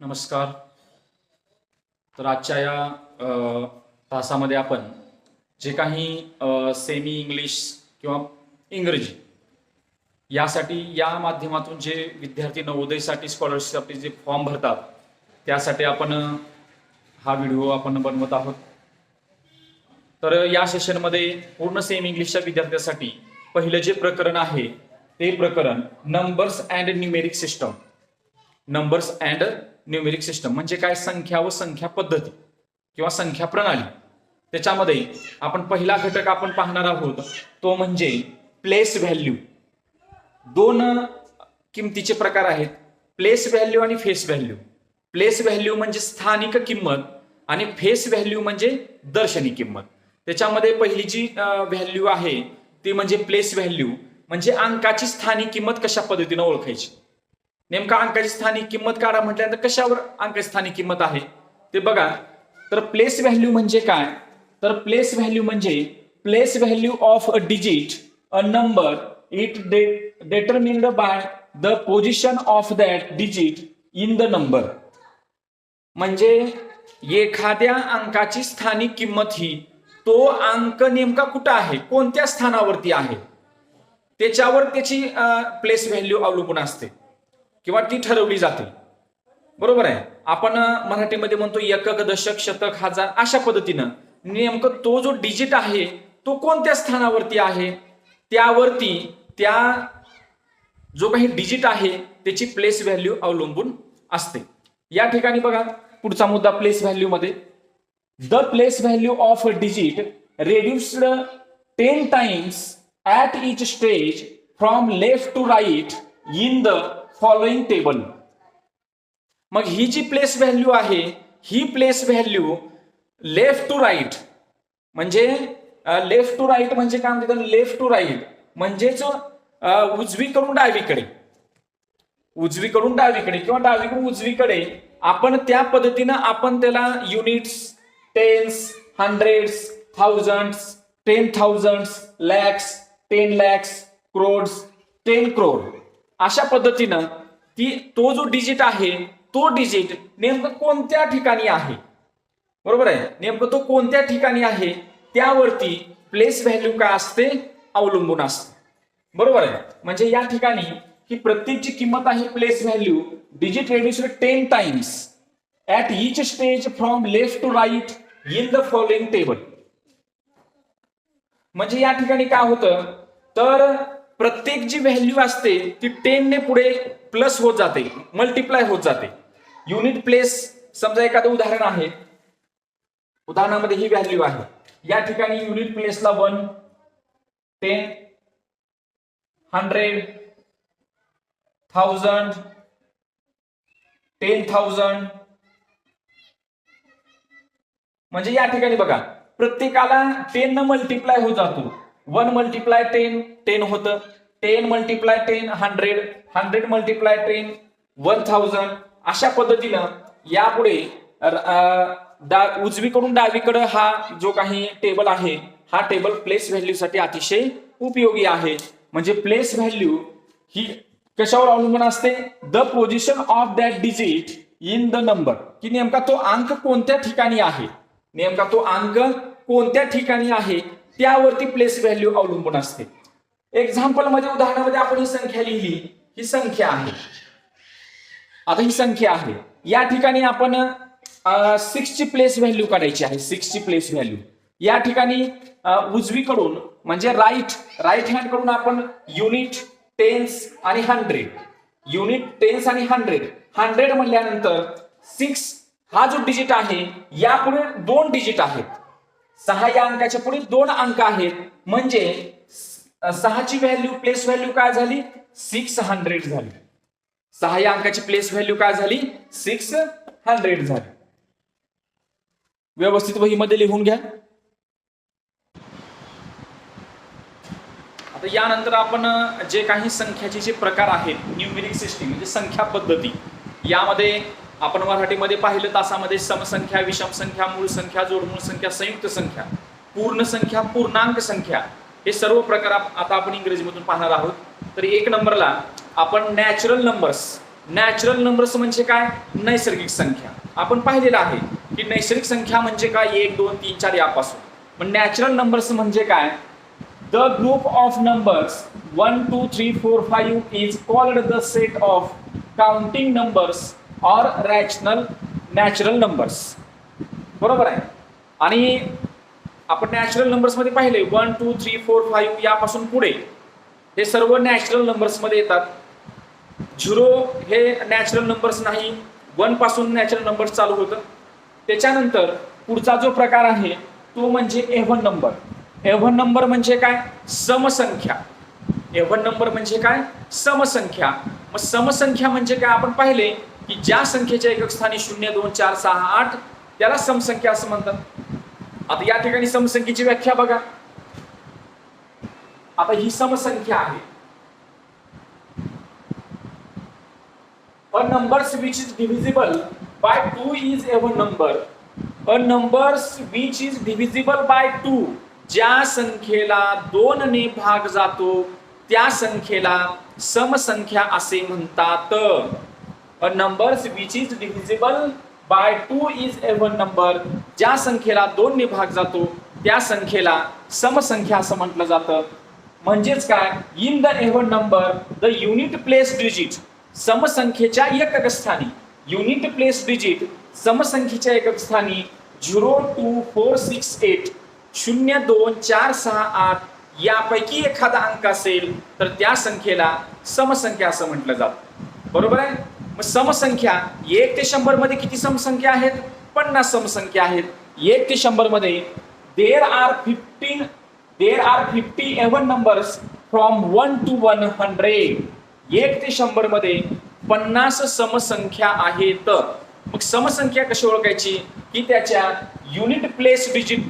नमस्कार. तर आजच्या या तासामध्ये आपण जे काही सेमी इंग्लिश किंवा इंग्रजी यासाठी या माध्यमातून जे विद्यार्थी नवोदयसाठी स्कॉलरशिपसाठी जे फॉर्म भरतात त्यासाठी आपण हा व्हिडिओ आपण बनवत आहोत. तर या सेशनमध्ये पूर्ण सेम इंग्लिशच्या विद्यार्थ्यांसाठी पहिलं जे प्रकरण आहे ते प्रकरण numbers and numeric system numbers and numeric system म्हणजे काय? संख्या व संख्या पद्धती किंवा संख्या प्रणाली. त्याच्यामध्ये आपण पहिला घटक आपण पाहणार आहोत तो म्हणजे प्लेस व्हॅल्यू दोन किमतीचे प्रकार आहेत. प्लेस व्हॅल्यू आणि फेस व्हॅल्यू प्लेस व्हॅल्यू म्हणजे स्थानिक किंमत आणि फेस व्हॅल्यू म्हणजे दर्शनी किंमत. त्याच्यामध्ये पहिली जी व्हॅल्यू आहे ती म्हणजे प्लेस व्हॅल्यू म्हणजे अंकाची स्थानिक किंमत कशा पद्धतीने ओळखायची? नेमका अंकाची स्थानिक किंमत काढा म्हटल्यानंतर कशावर अंकाची स्थानिक किंमत आहे? ते बघा. तर प्लेस व्हॅल्यू म्हणजे काय? तर प्लेस व्हॅल्यू म्हणजे place value of a digit a number it determined by the position of that digit in the number म्हणजे एखाद्या अंकाची स्थानिक किंमत ही तो अंक नेमका कुठं आहे? कोणत्या स्थानावरती आहे? त्याच्यावर त्याची प्लेस व्हॅल्यू अवलंबून असते. किंवा ती ठरवली जाते. बरोबर आहे? आपण मराठीमध्ये म्हणतो एकक दशक शतक हजार अशा पद्धतीनं नेमकं तो जो डिजिट आहे तो कोणत्या स्थानावरती आहे? त्यावरती त्या जो काही डिजिट आहे त्याची प्लेस व्हॅल्यू अवलंबून असते. या ठिकाणी बघा पुढचा मुद्दा प्लेस व्हॅल्यू मध्ये. The place value of a digit reduced ten times at each stage from left to right in the following table मग ही जी प्लेस व्हॅल्यू आहे ही place value left to right म्हणजे लेफ्ट टू राईट म्हणजे काय म्हणतात left to right म्हणजेच उजवीकडून डावीकडे. उजवीकडून डावीकडे किंवा डावीकडून उजवीकडे आपण त्या पद्धतीनं आपण त्याला units tens hundreds thousands ten thousands lakhs ten lakhs crores ten crore अशा पद्धतीनं ती तो जो डिजिट आहे तो डिजिट नेमकं कोणत्या ठिकाणी आहे? बरोबर आहे? नेमकं तो कोणत्या ठिकाणी आहे? त्यावरती प्लेस व्हॅल्यू काय असते? अवलंबून असते. बरोबर आहे? म्हणजे या ठिकाणी ही प्रत्येकची किंमत आहे place value digit reduced ten times at each stage from left to right in the following table म्हणजे या ठिकाणी काय होतं? तर प्रत्येक जी व्हॅल्यू असते ती टेनने पुढे प्लस होत जाते मल्टिप्लाय होत जाते. युनिट प्लेस समजा एखादं उदाहरण आहे. उदाहरणामध्ये ही व्हॅल्यू आहे. या ठिकाणी unit प्लेसला one ten hundred thousand ten thousand म्हणजे या ठिकाणी बघा प्रत्येकाला टेन न मल्टिप्लाय होत जातो. वन मल्टिप्लाय टेन टेन होतं. Ten multiply ten hundred hundred multiply ten one thousand. अशा पद्धतीनं यापुढे डा उजवीकडून डावीकडं हा जो काही टेबल आहे हा टेबल प्लेस व्हॅल्यूसाठी अतिशय उपयोगी आहे. म्हणजे प्लेस व्हॅल्यू ही कशावर अवलंबून असते? The position of that digit in the number की नेमका तो अंक कोणत्या ठिकाणी आहे? नेमका तो अंक कोणत्या ठिकाणी आहे? त्यावरती प्लेस व्हॅल्यू अवलंबून असते. एक्झाम्पलमध्ये उदाहरणामध्ये आपण ही संख्या लिहिली. ही संख्या आहे. आता ही संख्या आहे. या ठिकाणी आपण सिक्स ची प्लेस व्हॅल्यू काढायची आहे. सिक्सची प्लेस व्हॅल्यू या ठिकाणी उजवीकडून म्हणजे राईट राईट हँडकडून आपण युनिट टेन्स आणि हंड्रेड युनिट टेन्स आणि हंड्रेड हंड्रेड म्हणल्यानंतर सिक्स हा जो डिजिट आहे यापुढे दोन डिजिट आहेत. सहा या अंकाच्या पुढील दोन अंक आहेत. म्हणजे सहाची व्हॅल्यू प्लेस व्हॅल्यू काय झाली? सिक्स हंड्रेड झाली. सहा या अंकाची प्लेस व्हॅल्यू काय झाली? सिक्स हंड्रेड झाली. व्यवस्थित वहीमध्ये लिहून घ्या. आता यानंतर आपण जे काही संख्याचे जे प्रकार आहेत न्यूमेरिक सिस्टीम म्हणजे संख्या पद्धती यामध्ये आपण मराठीमध्ये पाहिलं तासामध्ये समसंख्या विषम संख्या मूळ संख्या जोडमूळ संख्या संयुक्त संख्या पूर्ण संख्या पूर्णांक संख्या हे सर्व प्रकार आप- आता आपण इंग्रजीमधून पाहणार आहोत. तर एक नंबरला आपण नॅचरल नंबर्स नॅचरल नंबर्स म्हणजे काय? नैसर्गिक संख्या. आपण पाहिलेलं आहे की नैसर्गिक संख्या म्हणजे काय? एक दोन तीन चार यापासून. पण नॅचरल नंबर्स म्हणजे काय? The group of numbers one two three four five is called the set of counting numbers or rational natural numbers बरोबर आहे? आणि आपण नॅचरल नंबर्समध्ये पाहिले one two three four five यापासून पुढे. हे सर्व नॅचरल नंबर्समध्ये येतात. झिरो हे नॅचरल नंबर्स नाही. वनपासून नॅचरल नंबर्स चालू होतं. त्याच्यानंतर पुढचा जो प्रकार आहे तो म्हणजे एव्हन नंबर एव्हन नंबर म्हणजे काय? समसंख्या. एव्हन नंबर म्हणजे काय? समसंख्या. मग समसंख्या म्हणजे काय? आपण पाहिले. की ज्या संख्येच्या एकक स्थानी शून्य दोन चार सहा आठ त्याला समसंख्या असं म्हणतात. आता या ठिकाणी समसंख्येची व्याख्या बघा. आता ही समसंख्या आहे. A numbers which is divisible by 2 is even number. A numbers which is divisible by 2 ज्या संख्येला दोन ने भाग जातो त्या संख्येला समसंख्या असे म्हणतात. A numbers which is divisible by two is even number ज्या संख्येला दोन ने भाग जातो त्या संख्येला समसंख्या असं म्हटलं जातं. म्हणजेच काय? In the even number the unit place digit समसंख्येच्या एकक स्थानी युनिट प्लेस डिजिट समसंख्येच्या एकक स्थानी zero two four six eight शून्य दोन चार सहा आठ यापैकी एखादा अंक असेल तर त्या संख्येला समसंख्या असं म्हटलं जातं. बरोबर आहे? मग समसंख्या एक ते शंभरमध्ये किती समसंख्या आहेत? पन्नास समसंख्या आहेत. एक ते शंभरमध्ये there are fifteen there are fifty even numbers from one to one hundred एक ते शंभरमध्ये पन्नास समसंख्या आहेत. मग समसंख्या कशी ओळखायची? की त्याच्या युनिट प्लेस डिजिट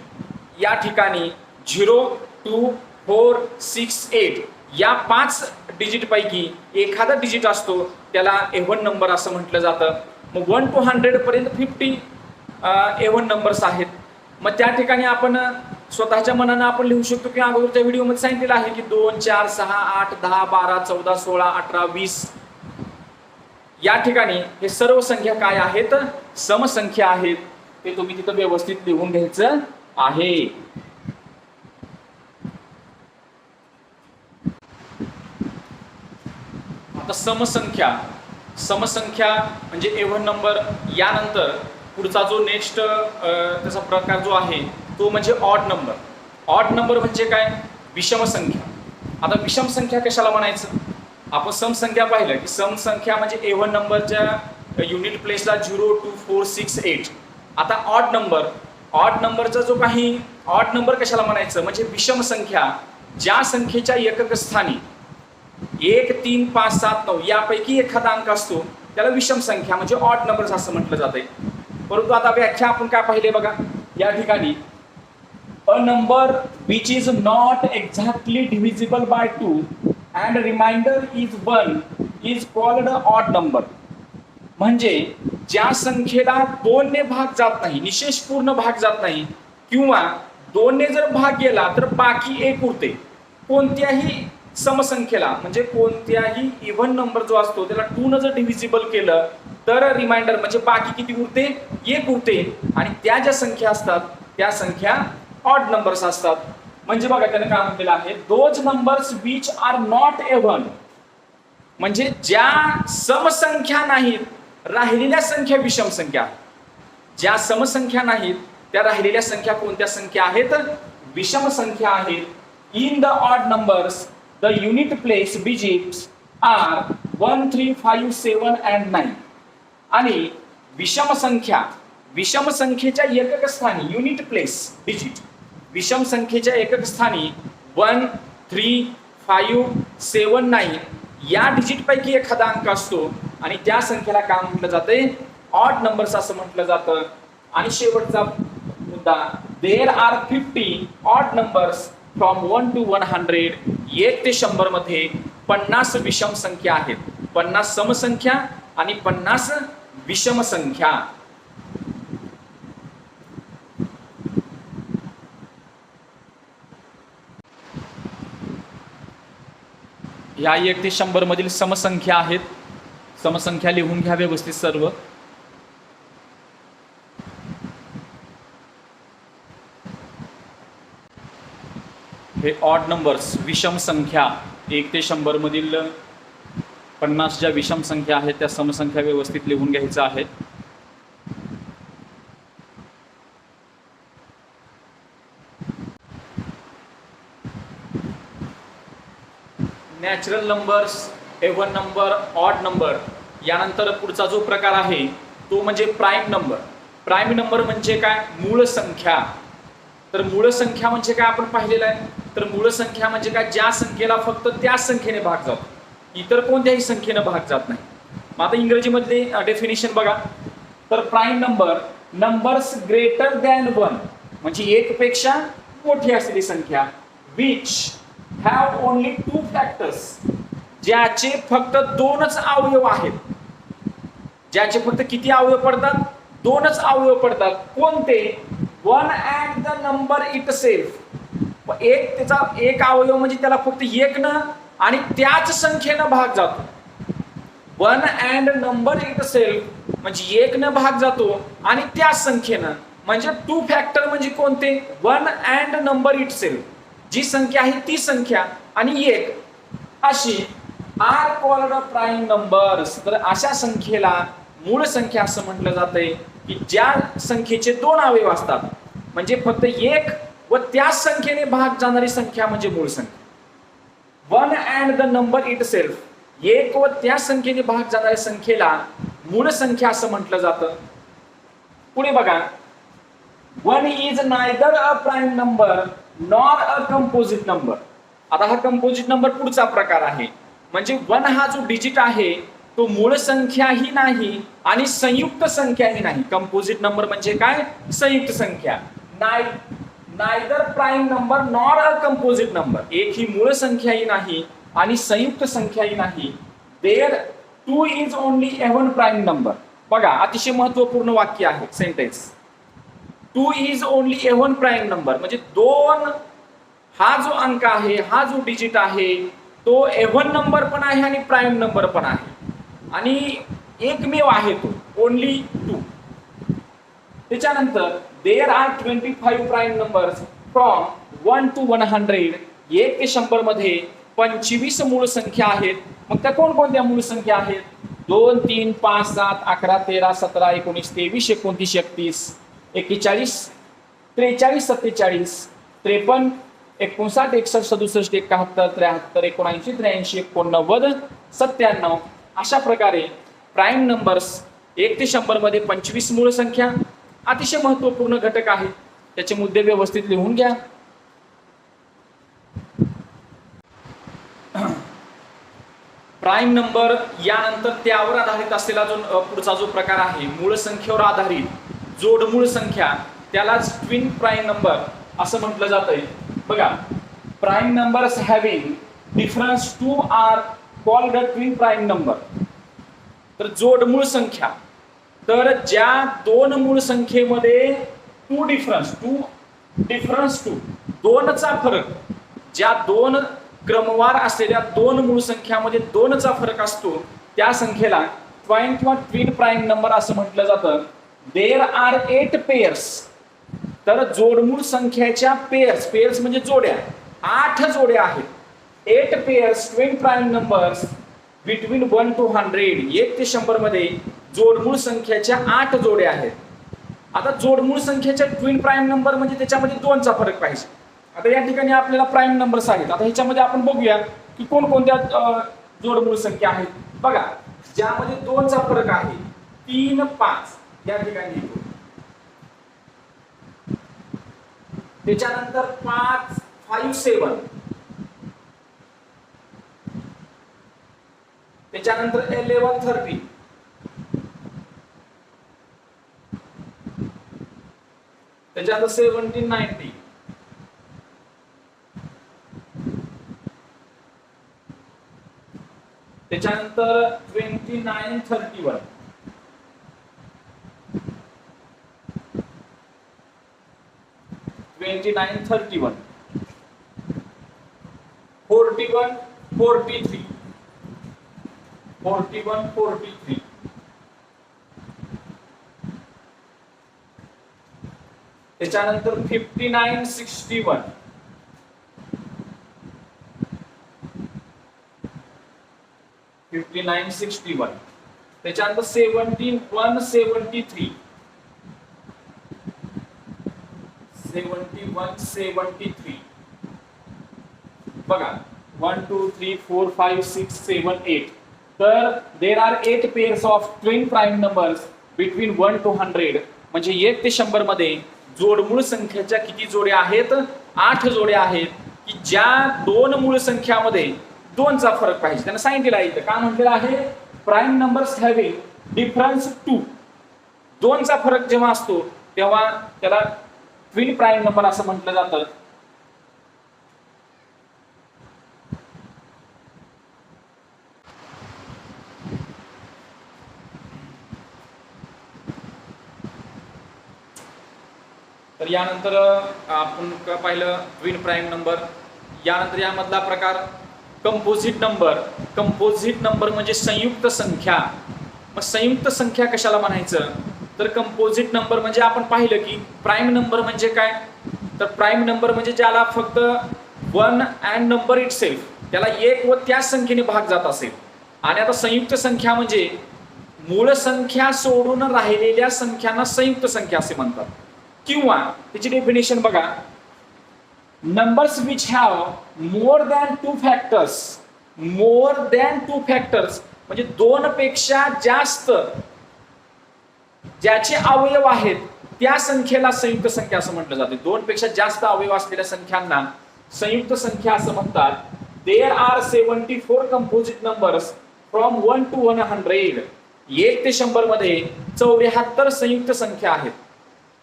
या ठिकाणी zero two four six eight या पाच डिजिटपैकी एखादा डिजिट असतो त्याला एव्हन नंबर असं म्हटलं जातं. मग वन टू हंड्रेडपर्यंत फिफ्टी एव्हन नंबर्स आहेत. मग त्या ठिकाणी आपण स्वतःच्या मनानं आपण लिहू शकतो की अगोदरच्या व्हिडिओमध्ये सांगितलेलं आहे की दोन चार सहा आठ दहा बारा चौदा सोळा अठरा वीस. या ठिकाणी हे सर्व संख्या काय आहेत? समसंख्या आहेत. ते तुम्ही तिथं व्यवस्थित लिहून घ्यायचं आहे. आता समसंख्या. समसंख्या म्हणजे एव्हन नंबर यानंतर पुढचा जो नेक्स्ट त्याचा प्रकार जो आहे तो म्हणजे ऑड नंबर ऑड नंबर म्हणजे काय? विषम संख्या आता विषम संख्या कशाला म्हणायचं? आपण समसंख्या पाहिलं की समसंख्या म्हणजे एव्हन नंबरच्या unit प्लेसला zero two four six eight आता ऑड नंबर ऑड नंबरचा जो काही ऑड नंबर कशाला म्हणायचं? म्हणजे विषम संख्या ज्या संख्येच्या एकक स्थानी एक तीन पाच सात नऊ यापैकी एखादा अंक असतो. त्याला विषम संख्या म्हणजे ऑड नंबर्स असं म्हटलं जाते परंतु आता व्याख्या आपण काय पाहिले बघा? या ठिकाणी a number which is not exactly divisible by two and remainder is one is called odd number म्हणजे ज्या संख्येला दोनने भाग जात नाही निशेष पूर्ण भाग जात नाही किंवा दोनने जर भाग गेला तर बाकी एक उरते. कोणत्याही समसंख्येला म्हणजे कोणत्याही इव्हन नंबर जो असतो त्याला टूनं जर डिव्हिजिबल केलं तर रिमाइंडर म्हणजे बाकी किती उरते? एक उरते. आणि त्या ज्या संख्या असतात त्या संख्या ऑड नंबर्स असतात. म्हणजे बघा त्याने काय म्हटलेलं आहे? Those numbers which are not even म्हणजे ज्या समसंख्या नाहीत राहिलेल्या संख्या विषम संख्या. ज्या समसंख्या नाहीत त्या राहिलेल्या संख्या कोणत्या संख्या आहेत? विषम संख्या आहेत. In the odd numbers the unit place digits are one three five seven and nine आणि विषम संख्या विषम संख्येच्या एकक स्थानी युनिट प्लेस डिजिट विषम संख्येच्या एकक स्थानी one three five seven nine या डिजिट पैकी एखादा अंक असतो आणि त्या संख्येला काय म्हटलं जाते? ऑड नंबर्स असं म्हटलं जातं. आणि शेवटचा मुद्दा there are fifty odd numbers from one to one hundred एक ते शंभरमध्ये पन्नास विषम संख्या आहेत. पन्नास समसंख्या आणि पन्नास विषम संख्या. या एक ते शंभर मधील समसंख्या आहेत. समसंख्या लिहून घ्या व्यवस्थित सर्व. हे ऑड नंबर्स विषम संख्या एक ते शंभरमधील पन्नास ज्या विषम संख्या आहेत त्या समसंख्या व्यवस्थित लिहून घ्यायच्या आहेत natural numbers even number odd number यानंतर पुढचा जो प्रकार आहे तो म्हणजे प्राईम नंबर प्राईम नंबर म्हणजे काय? मूळ संख्या. तर मूळ संख्या म्हणजे काय आपण पाहिलेलं आहे? तर मूळ संख्या म्हणजे काय? ज्या संख्येला फक्त त्या संख्येने भाग जातो. इतर कोणत्याही संख्येनं भाग जात नाही. मग आता इंग्रजीमधले डेफिनेशन बघा. तर prime number numbers greater than one म्हणजे एक पेक्षा मोठी असलेली संख्या. Which have only two factors ज्याचे फक्त दोनच अवयव आहेत. ज्याचे फक्त किती अवयव पडतात? दोनच अवयव पडतात. कोणते? One and the number itself एक त्याचा एक अवयव म्हणजे त्याला फक्त एक न आणि त्याच संख्येनं भाग जातो. One and number itself म्हणजे एक न भाग जातो आणि त्याच संख्येनं. म्हणजे टू फॅक्टर म्हणजे कोणते? One and number itself जी संख्या आहे ती संख्या आणि एक. अशी. आर कॉल्ड प्राईम नंबर्स तर अशा संख्येला मूळ संख्या असं म्हटलं जातंय की ज्या संख्येचे दोन अवयव असतात म्हणजे फक्त एक व त्याच संख्येने भाग जाणारी संख्या म्हणजे मूळ संख्या. One and the number itself एक व त्या संख्येने भाग जाणाऱ्या संख्येला मूळ संख्या असं म्हटलं जातं. पुढे बघा. One is neither a prime number nor a composite number आता हा कंपोजिट नंबर पुढचा प्रकार आहे. म्हणजे वन हा जो डिजिट आहे तो मूळ संख्याही नाही आणि संयुक्त संख्याही नाही. कंपोजिट नंबर म्हणजे काय? संयुक्त संख्या. नाय neither prime number nor a composite number एक ही मूळ संख्याही नाही आणि संयुक्त संख्याही नाही. There two is only even prime number बघा अतिशय महत्त्वपूर्ण वाक्य आहे sentence two is only even prime number म्हणजे दोन हा जो अंक आहे हा जो डिजिट आहे तो एव्हन नंबर पण आहे आणि प्राईम नंबर पण आहे. आणि एकमेव आहे तो ओनली टू त्याच्यानंतर there are twenty five prime numbers from one to one hundred एक ते शंभरमध्ये पंचवीस मूळ संख्या आहेत. मग त्या कोणकोणत्या मूळ संख्या आहेत? दोन तीन पाच सात अकरा तेरा सतरा एकोणीस तेवीस एकोणतीस एकतीस. एक्केचाळीस त्रेचाळीस सत्तेचाळीस. त्रेपन्न एकोणसाठ एकसष्ट सदुसष्ट एकाहत्तर त्र्याहत्तर एकोणऐंशी त्र्याऐंशी एकोणनव्वद सत्त्याण्णव. अशा प्रकारे प्राईम नंबर्स एक ते शंभरमध्ये पंचवीस मूळ संख्या अतिशय महत्त्वपूर्ण घटक आहे. त्याचे मुद्दे व्यवस्थित लिहून घ्या. प्राईम नंबर यानंतर त्यावर आधारित असलेला जो पुढचा जो प्रकार आहे मूळ संख्येवर आधारित जोडमूळ संख्या त्यालाच ट्विन प्राईम नंबर असं म्हटलं जातंय. बघा prime numbers having difference two are called twin prime number. तर जोड मूळ संख्या. तर ज्या दोन मूळ संख्येमध्ये two difference two difference two दोनचा फरक ज्या दोन क्रमवार असलेल्या दोन मूळ संख्यामध्ये दोनचा फरक असतो त्या संख्येला ट्वाईन किंवा ट्विन प्राईम नंबर असं म्हटलं जातं. देर आर एट पेयर्स तर जोडमूळ संख्येच्या पेयर्स पेयर्स म्हणजे जोड्या. आठ जोड्या आहेत. Eight pairs twin prime numbers between one to hundred एक ते शंभरमध्ये जोडमूळ संख्येच्या आठ जोड्या आहेत. आता जोडमूळ संख्येच्या ट्विन प्राईम नंबर म्हणजे त्याच्यामध्ये दोनचा फरक पाहिजे. आता या ठिकाणी आपल्याला प्राईम नंबर्स आहेत. आता ह्याच्यामध्ये आपण बघूया की कोणकोणत्या जोडमूळ संख्या आहेत. बघा ज्यामध्ये दोनचा फरक आहे तीन पाच. या ठिकाणी येतो. त्याच्यानंतर पाच फाईव्ह सेवन त्याच्यानंतर एलेवन थर्टी त्याच्यानंतर सेव्हन्टीन नाईन्टी त्याच्यानंतर twenty nine thirty one twenty nine thirty one forty one forty three forty one forty three त्याच्यानंतर fifty nine sixty one fifty nine sixty one त्याच्यानंतर seventy one seventy three seventy one seventy three बघा one two three four five six seven eight तर there are eight pairs of twin prime numbers between one to hundred म्हणजे एक ते शंभरमध्ये जोडमूळ संख्येच्या किती जोड्या आहेत? आठ जोड्या आहेत. की ज्या दोन मूळ संख्यामध्ये दोनचा फरक पाहिजे. त्यांना सांगितलेलं आहे इथं. काय म्हटलेलं आहे? Prime numbers having difference two दोनचा फरक जेव्हा असतो तेव्हा त्याला ट्विन प्राईम नंबर असं म्हटलं जातं. तर यानंतर आपण पाहिलं ट्विन प्राईम नंबर यानंतर यामधला प्रकार कंपोजिट नंबर कंपोजिट नंबर म्हणजे संयुक्त संख्या. मग संयुक्त संख्या कशाला म्हणायचं? तर कंपोजिट नंबर म्हणजे आपण पाहिलं की प्राईम नंबर म्हणजे काय? तर प्राईम नंबर म्हणजे ज्याला फक्त one and number itself त्याला एक व त्याच संख्येने भाग जात असेल. आणि आता संयुक्त संख्या म्हणजे मूळ संख्या सोडून राहिलेल्या संख्यांना संयुक्त संख्या असे म्हणतात. किंवा त्याची डेफिनेशन बघा. Numbers which have more than two factors more than two factors म्हणजे दोन पेक्षा जास्त ज्याचे अवयव आहेत त्या संख्येला संयुक्त संख्या असं म्हटलं जाते. दोन पेक्षा जास्त अवयव असलेल्या संख्यांना संयुक्त संख्या असं म्हणतात. There are seventy four composite numbers from one to one hundred एक ते शंभरमध्ये चौऱ्याहत्तर संयुक्त संख्या आहेत.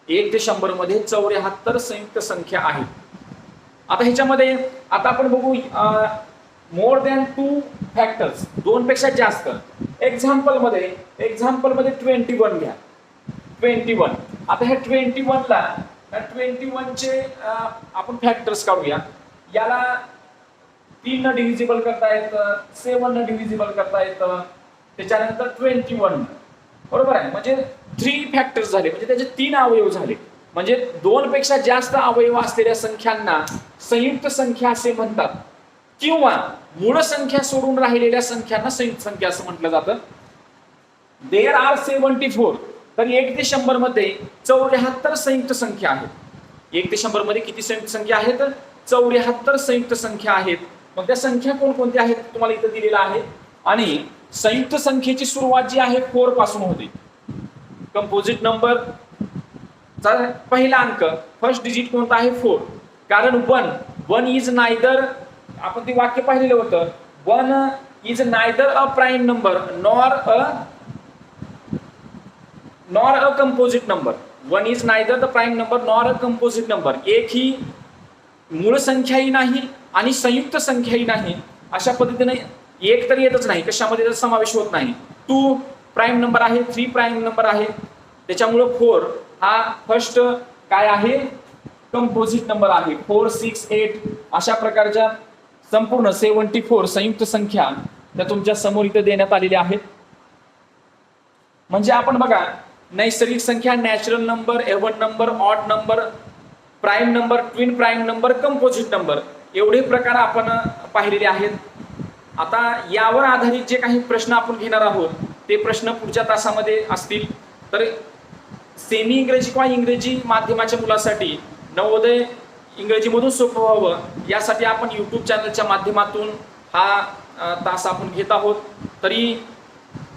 एक ते शंभरमध्ये चौऱ्याहत्तर संयुक्त संख्या आहे. आता ह्याच्यामध्ये आता आपण बघू मोर दॅन टू फॅक्टर्स दोन पेक्षा जास्त. एक्झाम्पलमध्ये एक्झाम्पलमध्ये ट्वेंटी वन घ्या. ट्वेंटी वन आता ह्या ट्वेंटी वनला ट्वेंटी वनचे आपण फॅक्टर्स काढूया. याला तीन न डिव्हिजिबल करता येतं सेवन न डिव्हिजिबल करता येतं. त्याच्यानंतर ट्वेंटी वन बरोबर आहे? म्हणजे थ्री फॅक्टर्स झाले. म्हणजे त्याचे तीन अवयव झाले. म्हणजे दोन पेक्षा जास्त अवयव असलेल्या संख्यांना संयुक्त संख्या असे म्हणतात. किंवा मूळ संख्या सोडून राहिलेल्या संख्यांना संयुक्त संख्या असं म्हटलं जातं. देर आर सेव्हन्टी फोर तर एक ते शंभरमध्ये चौऱ्याहत्तर संयुक्त संख्या आहेत. एक ते शंभरमध्ये किती संयुक्त संख्या आहेत? चौऱ्याहत्तर संयुक्त संख्या आहेत. मग त्या संख्या कोणकोणत्या आहेत? तुम्हाला इथं दिलेलं आहे. आणि संयुक्त संख्येची सुरुवात जी आहे फोरपासून होते. कंपोजिट नंबर चा पहिला अंक. फर्स्ट डिजिट कोणता आहे? फोर कारण वन वन इज नायदर आपण ते वाक्य पाहिलेलं होतं. One is neither a prime number nor a nor a composite number one is neither the prime number nor a composite number एक ही मूळ संख्याही नाही आणि संयुक्त संख्याही नाही. अशा पद्धतीने एक तर येतच नाही. कशामध्ये त्याचा समावेश होत नाही. टू प्राईम नंबर आहे थ्री प्राईम नंबर आहे. त्याच्यामुळं फोर हा फर्स्ट काय आहे? कंपोजिट नंबर आहे. फोर सिक्स एट अशा प्रकारच्या संपूर्ण सेवन्टी फोर संयुक्त संख्या त्या तुमच्यासमोर इथं देण्यात आलेल्या आहेत. म्हणजे आपण बघा नैसर्गिक संख्या natural number even number odd number prime number twin prime number composite number एवढे प्रकार आपण पाहिलेले आहेत. आता यावर आधारित जे काही प्रश्न आपण घेणार आहोत ते प्रश्न पुढच्या तासामध्ये असतील. तर सेमी इंग्रजी किंवा इंग्रजी माध्यमाच्या मुलासाठी नवोदय इंग्रजीमधून सोपं व्हावं यासाठी आपण यूट्यूब चॅनलच्या माध्यमातून हा तास आपण घेत आहोत. तरी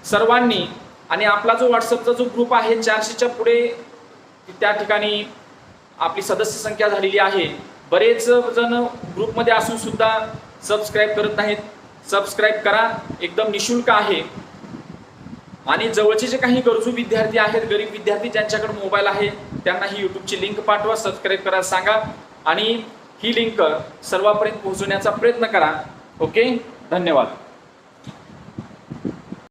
सर्वांनी आणि आपला जो व्हॉट्सअपचा जो ग्रुप आहे चारशेच्या पुढे त्या ठिकाणी आपली सदस्य संख्या झालेली आहे. बरेच जण ग्रुपमध्ये असूनसुद्धा सबस्क्राईब करत नाहीत. सबस्क्राईब करा. एकदम निशुल्क आहे. आणि जवळचे जे काही गरजू विद्यार्थी आहेत गरीब विद्यार्थी ज्यांच्याकडे मोबाईल आहे त्यांना ही युट्यूबची लिंक पाठवा सबस्क्राईब करायला सांगा. आणि ही लिंक सर्वांपर्यंत पोहोचवण्याचा प्रयत्न करा. ओके धन्यवाद.